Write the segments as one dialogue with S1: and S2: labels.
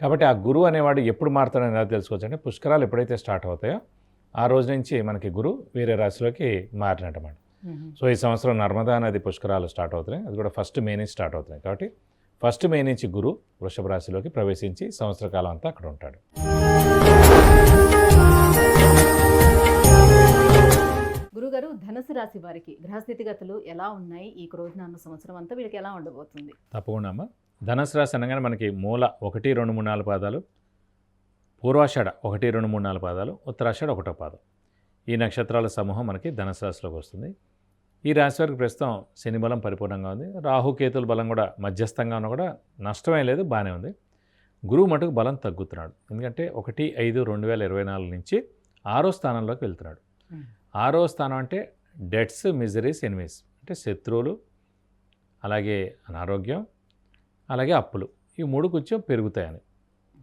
S1: కాబట్టి ఆ గురువు అనేవాడు ఎప్పుడు మారుతాడని ఎలా తెలుసుకోవచ్చు అంటే పుష్కరాలు ఎప్పుడైతే స్టార్ట్ అవుతాయో ఆ రోజు నుంచి మనకి గురువు వేరే రాశిలోకి మారినట్టమాట. సో ఈ సంవత్సరం నర్మదా నది పుష్కరాలు స్టార్ట్ అవుతున్నాయి. అది కూడా ఫస్ట్ మే నుంచి స్టార్ట్ అవుతున్నాయి. కాబట్టి ఫస్ట్ మే నుంచి గురు వృషభ రాశిలోకి ప్రవేశించి సంవత్సర కాలం అంతా అక్కడ ఉంటాడు.
S2: గురుగారు ధనుసు రాశి వారికి గ్రహస్థితిగతులు ఎలా ఉన్నాయి? ఈ క్రోధనామ సంవత్సరం అంతా వీళ్ళకి ఎలా ఉండబోతుంది?
S1: తప్పకుండా అమ్మ. ధనుసు రాశి అనగానే మనకి మూల ఒకటి రెండు మూడు నాలుగు పాదాలు పూర్వాషాఢ ఒకటి రెండు మూడు నాలుగు పాదాలు ఉత్తరాషాఢ ఒకటో పాదం. ఈ నక్షత్రాల సమూహం మనకి ధనుసు రాశిలోకి వస్తుంది. ఈ రాశి వారికి ప్రస్తుతం శని బలం పరిపూర్ణంగా ఉంది. రాహుకేతుల బలం కూడా మధ్యస్థంగా ఉన్నా కూడా నష్టమే లేదు బాగానే ఉంది. గురువు మటుకు బలం తగ్గుతున్నాడు. ఎందుకంటే ఒకటి ఐదు రెండు వేల ఇరవై నాలుగు నుంచి ఆరో స్థానంలోకి వెళ్తున్నాడు. ఆరో స్థానం అంటే డెట్స్ మిజరీస్ ఎనిమీస్. అంటే శత్రువులు అలాగే అనారోగ్యం అలాగే అప్పులు. ఈ మూడు కొంచెం పెరుగుతాయని.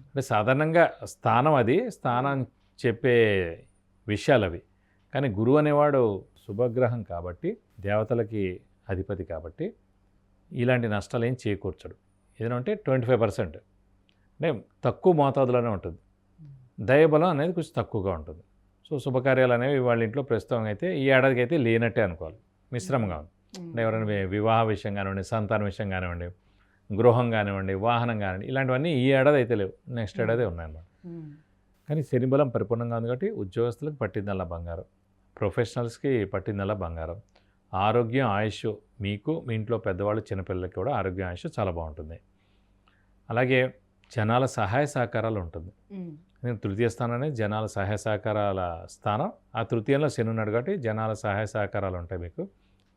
S1: అంటే సాధారణంగా స్థానం అది స్థానం చెప్పే విషయాలు అవి. కానీ గురువు అనేవాడు శుభగ్రహం కాబట్టి దేవతలకి అధిపతి కాబట్టి ఇలాంటి నష్టాలు ఏం చేకూర్చడు. ఏదంటే ట్వంటీ ఫైవ్ పర్సెంట్. అంటే తక్కువ మోతాదులోనే ఉంటుంది. దయబలం అనేది కొంచెం తక్కువగా ఉంటుంది. సో శుభకార్యాలు అనేవి వాళ్ళ ఇంట్లో ప్రస్తుతం అయితే ఈ ఏడాదికి అయితే లేనట్టే అనుకోవాలి. మిశ్రమంగా ఉంది. అంటే ఎవరైనా వివాహ విషయం కానివ్వండి సంతాన విషయం కానివ్వండి గృహం కానివ్వండి వాహనం కానివ్వండి ఇలాంటివన్నీ ఈ ఏడాది అయితే లేవు. నెక్స్ట్ ఏడాది ఉన్నాయన్నమాట. కానీ శని బలం పరిపూర్ణంగా ఉంది కాబట్టి ఉద్యోగస్తులకు పట్టిందల్లా బంగారం. ప్రొఫెషనల్స్కి పట్టిందల్లా బంగారం. ఆరోగ్యం ఆయుష్ మీకు మీ ఇంట్లో పెద్దవాళ్ళు చిన్నపిల్లలకి కూడా ఆరోగ్యం ఆయుష్ చాలా బాగుంటుంది. అలాగే జనాల సహాయ సహకారాలు ఉంటుంది. నేను తృతీయ స్థానం అనేది జనాల సహాయ సహకారాల స్థానం. ఆ తృతీయంలో శని ఉన్నాడు కాబట్టి జనాల సహాయ సహకారాలు ఉంటాయి మీకు.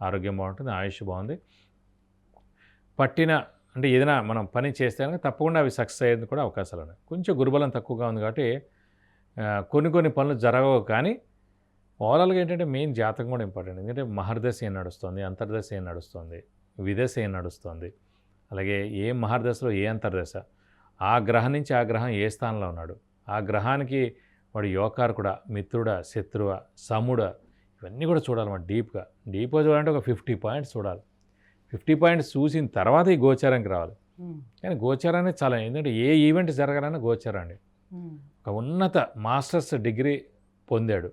S1: ఆరోగ్యం బాగుంటుంది ఆయుష్ బాగుంది. పట్టిన అంటే ఏదైనా మనం పని చేస్తే కనుక తప్పకుండా అవి సక్సెస్ అయ్యేందుకు కూడా అవకాశాలు ఉన్నాయి. కొంచెం గురుబలం తక్కువగా ఉంది కాబట్టి కొన్ని కొన్ని పనులు జరగవు కానీ ఓవరాల్గా ఏంటంటే మెయిన్ జాతకం కూడా ఇంపార్టెంట్. ఎందుకంటే మహర్దశ ఏం నడుస్తుంది అంతర్దశ ఏం నడుస్తుంది విదశ ఏం నడుస్తుంది అలాగే ఏ మహర్దశలో ఏ అంతర్దశ ఆ గ్రహం నుంచి ఆ గ్రహం ఏ స్థానంలో ఉన్నాడు ఆ గ్రహానికి వాడు యోకారకుడా మిత్రుడా శత్రువా సముడా ఇవన్నీ కూడా చూడాలి మనం డీప్గా. డీప్గా చూడాలంటే ఒక ఫిఫ్టీ పాయింట్స్ చూడాలి. ఫిఫ్టీ పాయింట్స్ చూసిన తర్వాత ఈ గోచారానికి రావాలి. కానీ గోచారం అనేది చాలా ఎందుకంటే ఏ ఈవెంట్ జరగాలన్నా గోచారం అండి
S2: ఉమ్,
S1: ఒక ఉన్నత మాస్టర్స్ డిగ్రీ పొందాడు.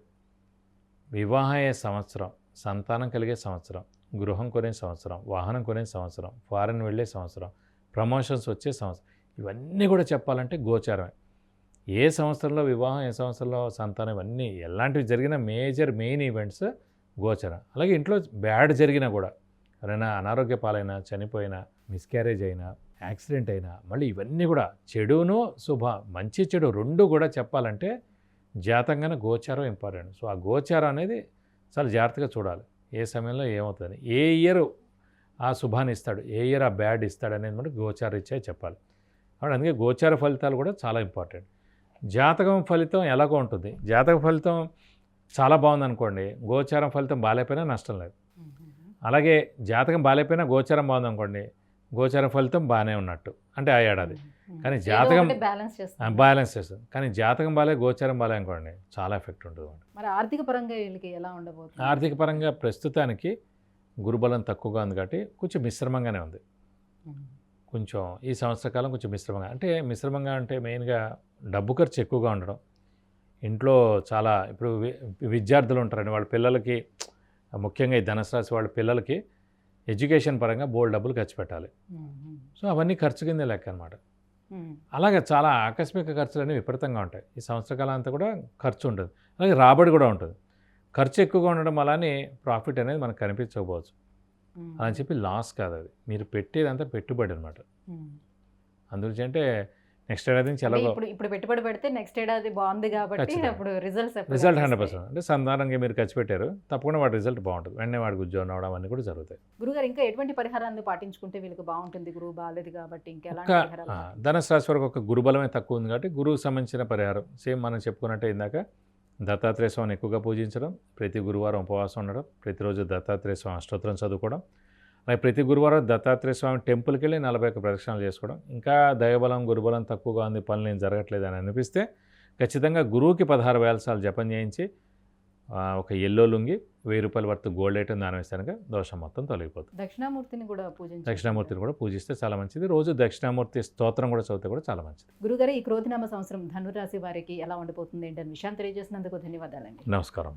S1: వివాహయ్యే సంవత్సరం సంతానం కలిగే సంవత్సరం గృహం కొనే సంవత్సరం వాహనం కొనే సంవత్సరం ఫారెన్ వెళ్ళే సంవత్సరం ప్రమోషన్స్ వచ్చే సంవత్సరం ఇవన్నీ కూడా చెప్పాలంటే గోచారమే. ఏ సంవత్సరంలో వివాహం ఏ సంవత్సరంలో సంతానం ఇవన్నీ ఎలాంటివి జరిగిన మేజర్ మెయిన్ ఈవెంట్స్ గోచరం. అలాగే ఇంట్లో బ్యాడ్ జరిగినా కూడా ఎవరైనా అనారోగ్య పాలైనా చనిపోయినా మిస్క్యారేజ్ అయినా యాక్సిడెంట్ అయినా మళ్ళీ ఇవన్నీ కూడా చెడును శుభ మంచి చెడు రెండు కూడా చెప్పాలంటే జాతంగానే గోచారం ఇంపార్టెంట్ సో ఆ గోచారం అనేది చాలా జాగ్రత్తగా చూడాలి. ఏ సమయంలో ఏమవుతుంది ఏ ఇయర్ ఆ శుభాన్ని ఇస్తాడు? ఏ ఇయర్ ఆ బ్యాడ్ ఇస్తాడు అనేది మనకి గోచార ఇచ్చే చెప్పాలి. కాబట్టి అందుకే గోచార ఫలితాలు కూడా చాలా ఇంపార్టెంట్ జాతకం ఫలితం ఎలాగో ఉంటుంది. జాతక ఫలితం చాలా బాగుంది అనుకోండి గోచారం ఫలితం బాగాలేకపోయినా నష్టం లేదు. అలాగే జాతకం బాగాలేకపోయినా గోచారం బాగుంది అనుకోండి గోచార ఫలితం బాగానే ఉన్నట్టు. అంటే ఆ ఏడాది. కానీ జాతకం-
S2: బ్యాలెన్స్ చేస్తాం
S1: బ్యాలెన్స్ చేస్తుంది. కానీ జాతకం బాలే గోచారం బాలే అనుకోండి చాలా ఎఫెక్ట్ ఉంటుంది
S2: మరి ఆర్థిక పరంగా వీళ్ళకి ఎలా ఉండబోతుంది?
S1: ఆర్థిక పరంగా ప్రస్తుతానికి గురుబలం తక్కువగా ఉంది కాబట్టి కొంచెం మిశ్రమంగానే ఉంది. కొంచెం ఈ సంవత్సర కాలం కొంచెం మిశ్రమంగా అంటే మిశ్రమంగా అంటే మెయిన్గా డబ్బు ఖర్చు ఎక్కువగా ఉండడం. ఇంట్లో చాలా ఇప్పుడు విద్యార్థులు ఉంటారండి వాళ్ళ పిల్లలకి ముఖ్యంగా ఈ ధనుసు రాశి వాళ్ళ పిల్లలకి ఎడ్యుకేషన్ పరంగా బోల్డ్ డబ్బులు ఖర్చు పెట్టాలి. సో అవన్నీ ఖర్చు కిందే లెక్క అనమాట అలాగే చాలా ఆకస్మిక ఖర్చులు అనేవి విపరీతంగా ఉంటాయి. ఈ సంవత్సర కాలం అంతా కూడా ఖర్చు ఉంటుంది అలాగే రాబడి కూడా ఉంటుంది. ఖర్చు ఎక్కువగా ఉండడం వల్లనే ప్రాఫిట్ అనేది మనకు కనిపించకపోవచ్చు. అని చెప్పి లాస్ కాదు అది. మీరు పెట్టేదంతా పెట్టుబడి అనమాట
S2: ఉమ్.
S1: నెక్స్ట్ ఏడాది నుంచి ఎలాగో
S2: ఇప్పుడు ఇప్పుడు పెట్టుబడి పెడితే నెక్స్ట్ ఏడాది బాగుంది కాబట్టి. అప్పుడు రిజల్ట్స్
S1: రిజల్ట్ హండ్రెడ్ పర్సెంట్. అంటే సంధానంగా మీరు ఖర్చు పెట్టారు. తప్పకుండా వాడి రిజల్ట్ బాగుంటుంది. వెంటనే వాడికి ఉద్యోగం అవడం అన్నీ కూడా జరుగుతాయి.
S2: గురుగారు ఇంకా ఎటువంటి పరిహారాన్ని పాటించుకుంటే వీళ్ళకి బాగుంటుంది? గురువు బాగాలేదు కాబట్టి ఇంకా?
S1: ధనుసు రాశి వరకు ఒక గురుబలమే తక్కువ ఉంది కాబట్టి గురువుకు సంబంధించిన పరిహారం. సేమ్ మనం చెప్పుకున్నట్టే ఇందాక దత్తాత్రేయ స్వామిని ఎక్కువగా పూజించడం ప్రతి గురువారం ఉపవాసం ఉండడం ప్రతిరోజు దత్తాత్రేయ స్వామి అష్టోత్తరం చదువుకోవడం అలాగే ప్రతి గురువారం దత్తాత్రేయ స్వామి టెంపుల్కి వెళ్ళి నలభై ఒక్క ప్రదక్షిణాలు చేసుకోవడం. ఇంకా దైవబలం గురుబలం తక్కువగా ఉంది పనులు ఏం జరగట్లేదు అని అనిపిస్తే ఖచ్చితంగా గురువుకి పదహారు వేల సార్లు జపం చేయించి ఒక ఎల్లో లుంగి వెయ్యి రూపాయల వర్త్ గోల్డ్ ఐటమ్ దానం ఇస్తానుక దోషం మొత్తం తొలగిపోతుంది.
S2: దక్షిణామూర్తిని కూడా పూజించాలి
S1: దక్షిణామూర్తిని కూడా పూజిస్తే చాలా మంచిది. రోజు దక్షిణామూర్తి స్తోత్రం కూడా చదివితే కూడా చాలా మంచిది.
S2: గురుగారు ఈ క్రోధినామ సంవత్సరం ధనురాశి వారికి ఎలా ఉండబోతుంది ఏంటని విషయాన్ని తెలియజేసినందుకు ధన్యవాదాలండి.
S1: నమస్కారం.